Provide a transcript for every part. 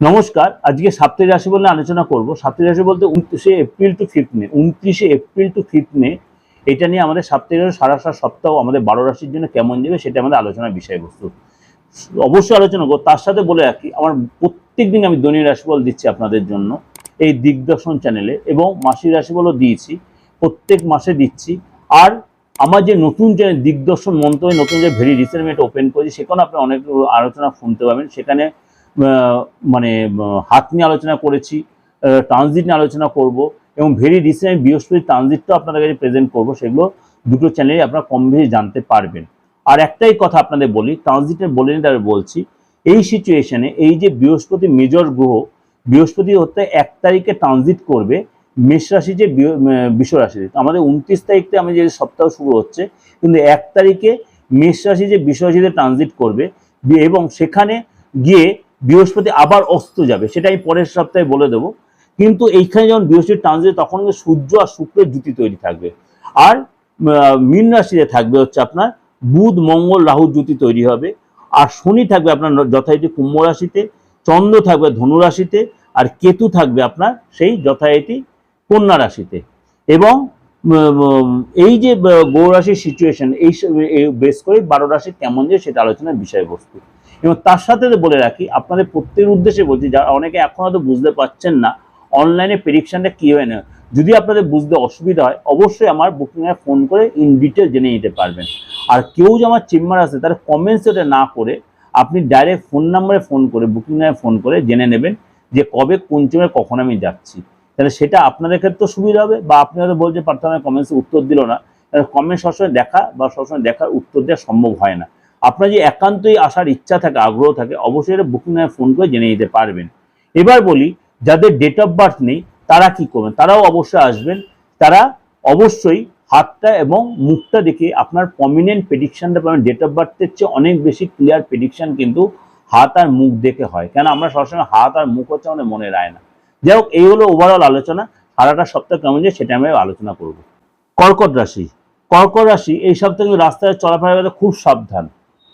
নমস্কার, আজকে সাপ্তাহিক রাশি বলে আলোচনা করব। সাপ্তাহিক রাশি বলতে উনত্রিশে এপ্রিল টু ফিফথ মে। উনত্রিশে এপ্রিল টু ফিফথ মে, এটা নিয়ে আমাদের সাপ্তাহিক রাশি সারা সারা সপ্তাহ আমাদের বারো রাশির জন্য কেমন যাবে সেটা আমাদের আলোচনার বিষয়বস্তু। অবশ্যই আলোচনা করব। তার সাথে বলে রাখি, আমার প্রত্যেক দিন আমি দৈনিক রাশিফল দিচ্ছি আপনাদের জন্য এই দিগদর্শন চ্যানেলে এবং মাসিক রাশিফলও দিয়েছি, প্রত্যেক মাসে দিচ্ছি। আর আমার যে নতুন চ্যানেল দিগদর্শন মন্ত্রণে নতুন যে ভেরি রিসেন্ট ওপেন করেছি সেখানে আপনি অনেক আলোচনা শুনতে পাবেন। সেখানে মানে হাত নিয়ে আলোচনা করেছি ট্রানজিট নিয়ে আলোচনা করব এবং ভেরি রিসেন্ট বৃহস্পতি ট্রানজিটটাও আপনাদের কাছে প্রেজেন্ট করব সেগুলো দুটো চ্যানেলে আপনারা কম বেশি জানতে পারবেন। আর একটাই কথা আপনাদের বলি ট্রানজিটের বলে নিতে আমি বলছি এই সিচুয়েশনে এই যে বৃহস্পতি মেজর গ্রহ বৃহস্পতি হতে এক তারিখে ট্রানজিট করবে মেষ রাশি যে বৃহ- আহ, বৃষ রাশি আমাদের উনত্রিশ তারিখ থেকে আমি যে সপ্তাহ শুরু হচ্ছে কিন্তু এক তারিখে মেষ রাশি যে বৃষ রাশিতে ট্রানজিট করবে এবং সেখানে গিয়ে বৃহস্পতি আবার অস্ত যাবে সেটা আমি পরের সপ্তাহে বলে দেবো। কিন্তু এইখানে যখন বৃহস্পতি ট্রানজিট তখন সূর্য আর শুক্রের জুতি তৈরি থাকবে। আর মীন রাশিতে থাকবে হচ্ছে আপনার বুধ মঙ্গল রাহু জুতি তৈরি হবে। আর শনি থাকবে আপনার যথারীতি কুম্ভ রাশিতে চন্দ্র থাকবে ধনু রাশিতে আর কেতু থাকবে আপনার সেই যথারীতি কন্যা রাশিতে। এবং এই যে আহ, গৌর রাশির সিচুয়েশন এই বেশ করে বারো রাশি কেমন যে সেটা আলোচনার বিষয়বস্তু। এবং তার সাথে বলে রাখি, আপনাদের প্রত্যেকের উদ্দেশ্যে বলছি, যারা অনেকে এখন হয়তো বুঝতে পারছেন না অনলাইনে প্রেডিকশনটা কী হয় না, যদি আপনাদের বুঝতে অসুবিধা হয়, অবশ্যই আমার বুকিংয়ে ফোন করে ইন ডিটেল জেনে নিতে পারবেন। আর কেউ যে আমার চেম্বার আছে তারা কমেন্টস না করে আপনি ডাইরেক্ট ফোন নাম্বারে ফোন করে বুকিং ফোন করে জেনে নেবেন যে কবে, কোন চেম্বারে কখন আমি যাচ্ছি। তাহলে সেটা আপনাদের ক্ষেত্রে সুবিধা হবে বা আপনি হয়তো বলতে পারতেন কমেন্টসে উত্তর দিল না। কমেন্ট সবসময় দেখা বা সবসময় দেখার উত্তর দেওয়া সম্ভব হয় না। আপনার যে একান্তই আসার ইচ্ছা থাকে, আগ্রহ থাকে, অবশ্যই এটা বুকিং ফোন করে জেনে নিতে পারবেন। এবার বলি, যাদের ডেট অফ বার্থ নেই, তারা কি করবেন? তারাও অবশ্যই আসবেন। তারা অবশ্যই হাতটা এবং মুখটা দেখে আপনার প্রমিনেন্ট প্রেডিকশানটা পাবেন। ডেট অফ বার্থের চেয়ে অনেক বেশি ক্লিয়ার প্রেডিকশন কিন্তু হাত আর মুখ দেখে হয়। কেন আমরা সবসময় হাত আর মুখ হচ্ছে আমাদের মনে রায় না যাই হোক, এই হলো ওভারঅল আলোচনা। সারাটা সপ্তাহ কেমন যায় সেটা আমরা আলোচনা করব। কর্কট রাশি। কর্কট রাশি, এই সপ্তাহে রাস্তায় চলাফেরা খুব সাবধান।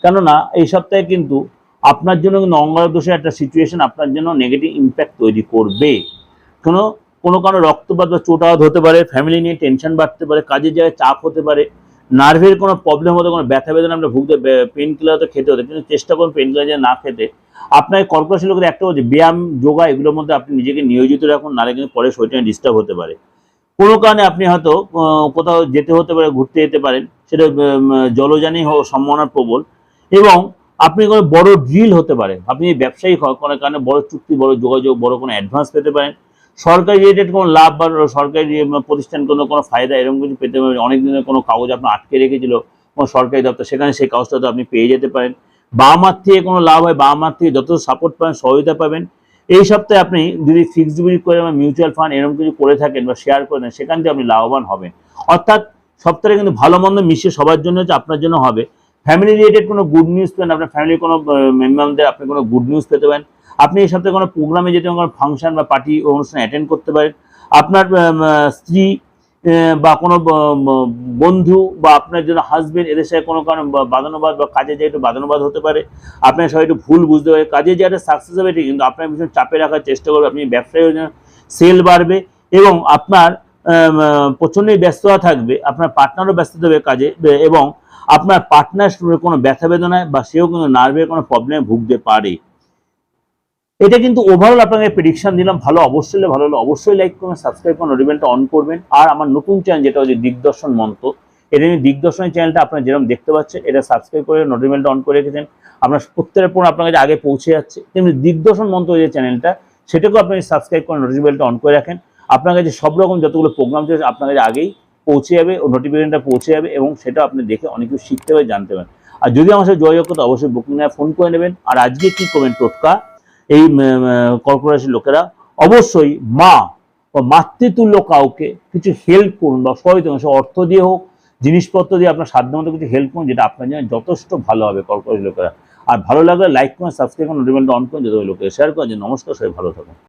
কেননা এই সপ্তাহে কিন্তু আপনার জন্য কিন্তু অঙ্গার দোষের একটা সিচুয়েশন আপনার জন্য নেগেটিভ ইম্প্যাক্ট তৈরি করবে। কোনো কোনো কারণে রক্তপাত বা চোটাঘাত হতে পারে ফ্যামিলি নিয়ে টেনশন বাড়তে পারে, কাজের জায়গায় চাপ হতে পারে নার্ভের কোনো প্রবলেম হতে, কোনো ব্যথা, বেদনা, আমরা ভুগতে পেন কিলার তো খেতে হতে, কিন্তু চেষ্টা করুন পেন কিলার যেন না খেতে। আপনার কর্কট লোকের একটা হচ্ছে ব্যায়াম, যোগা, এগুলোর মধ্যে আপনি নিজেকে নিয়োজিত রাখুন, নাহলে কিন্তু পরে শরীরটা ডিস্টার্ব হতে পারে। কোনো কারণে আপনি হয়তো কোথাও যেতে হতে পারে, ঘুরতে যেতে পারেন, সেটা জলযানই সম্ভাবনা প্রবল। এবং আপনি কোনো বড় ড্রিল হতে পারে আপনি ব্যবসায়ী কোনো কারণে বড় চুক্তি, বড় যোগাযোগ, বড় কোনো অ্যাডভান্স পেতে পারেন। সরকারি রিলেটেড কোনো লাভ বা সরকারি প্রতিষ্ঠান কোনো কোনো ফায়দা এরকম কিছু পেতে পারেন। অনেক দিনের কোনো কাগজ আপনার আটকে রেখেছিল, কোনো সরকারি দপ্তর, সেখানে সেই কাগজটা তো আপনি পেয়ে যেতে পারেন। বাম হাত থেকে কোনো লাভ হয় বাম হাত থেকে যত সাপোর্ট পাবেন, সহযোগিতা পাবেন। এই সপ্তাহে আপনি যদি ফিক্সড ডিপোজিট করে বা মিউচুয়াল ফান্ড এরকম কিছু করে থাকেন বা শেয়ার করে দেন, সেখান থেকে আপনি লাভবান হবেন। অর্থাৎ সপ্তাহে কিন্তু ভালো মন্দ মিশিয়ে সবার জন্য হচ্ছে আপনার জন্য হবে। ফ্যামিলি রিলেটেড কোনো গুড নিউজ পেন আপনার ফ্যামিলির কোনো মেম্বারদের আপনি কোনো গুড নিউজ পেতে পারেন। আপনি এই সপ্তাহে কোনো প্রোগ্রামে যেতে পারেন, কোনো ফাংশন বা পার্টি অনুষ্ঠানে অ্যাটেন্ড করতে পারেন। আপনার স্ত্রী বা কোনো বন্ধু বা আপনার জন্য হাজবেন্ড এদের সাথে কোনো কারণে বাদানুবাদ বা কাজে যে একটু বাদানুবাদ হতে পারে আপনার সবাই একটু ভুল বুঝতে পারে। কাজে যে একটা সাকসেস হবে কিন্তু আপনার ভীষণ চাপে রাখার চেষ্টা করবে আপনি ব্যবসায়ী সেল বাড়বে এবং আপনার প্রচণ্ডই ব্যস্ততা থাকবে আপনার পার্টনারও ব্যস্ত থাকবে কাজে এবং আপনার পার্টনার কোনো ব্যথা বেদনায় বা সেও কিন্তু নার্ভের কোনো প্রবলেমে ভুগতে পারে। এটা কিন্তু ওভারঅল আপনাকে প্রেডিকশন দিলাম, ভালো অবশ্যই ভালো হলে অবশ্যই লাইক করবেন সাবস্ক্রাইব করুন নোটিফিকেশনটা অন করবেন। আর আমার নতুন চ্যানেল যেটা হচ্ছে দিগদর্শন মন্ত্র, এটা নিয়ে দিগদর্শনের চ্যানেলটা আপনারা যেরকম দেখতে পাচ্ছেন, এটা সাবস্ক্রাইব করে নোটিফিকেশনটা অন করে রেখেছেন। আপনার প্রত্যেকের পর আপনার কাছে আগে পৌঁছে যাচ্ছে। তেমনি দিগদর্শন মন্ত্র যে চ্যানেলটা সেটাকেও আপনি সাবস্ক্রাইব করে নোটিফিকেশনটা অন করে রাখেন। আপনার কাছে সব রকম যতগুলো প্রোগ্রাম চলছে, আপনার কাছে আগেই পৌঁছে যাবে নোটিফিকেশনটা পৌঁছে যাবে এবং সেটা আপনি দেখে অনেক কিছু শিখতে পারে জানতে পারেন। আর যদি আমার সাথে যোগাযোগ করতে অবশ্যই বুকিং নেয় ফোন করে নেবেন। আর আজকে কি করবেন, টোটকা? এই কর্পোরেশন লোকেরা অবশ্যই মা বা মাতৃতুল্য কাউকে কিছু হেল্প করুন বা সহায়তা সে অর্থ দিয়ে হোক, জিনিসপত্র দিয়ে আপনার সাধ্য মতো কিছু হেল্প করুন, যেটা আপনার জন্য যথেষ্ট ভালো হবে কর্পোরেশন লোকেরা। আর ভালো লাগলে লাইক করুন সাবস্ক্রাইব করুন নোটিফিকেশন অন করুন, যত লোকেরা শেয়ার করুন যে নমস্কার, সবাই ভালো থাকুন।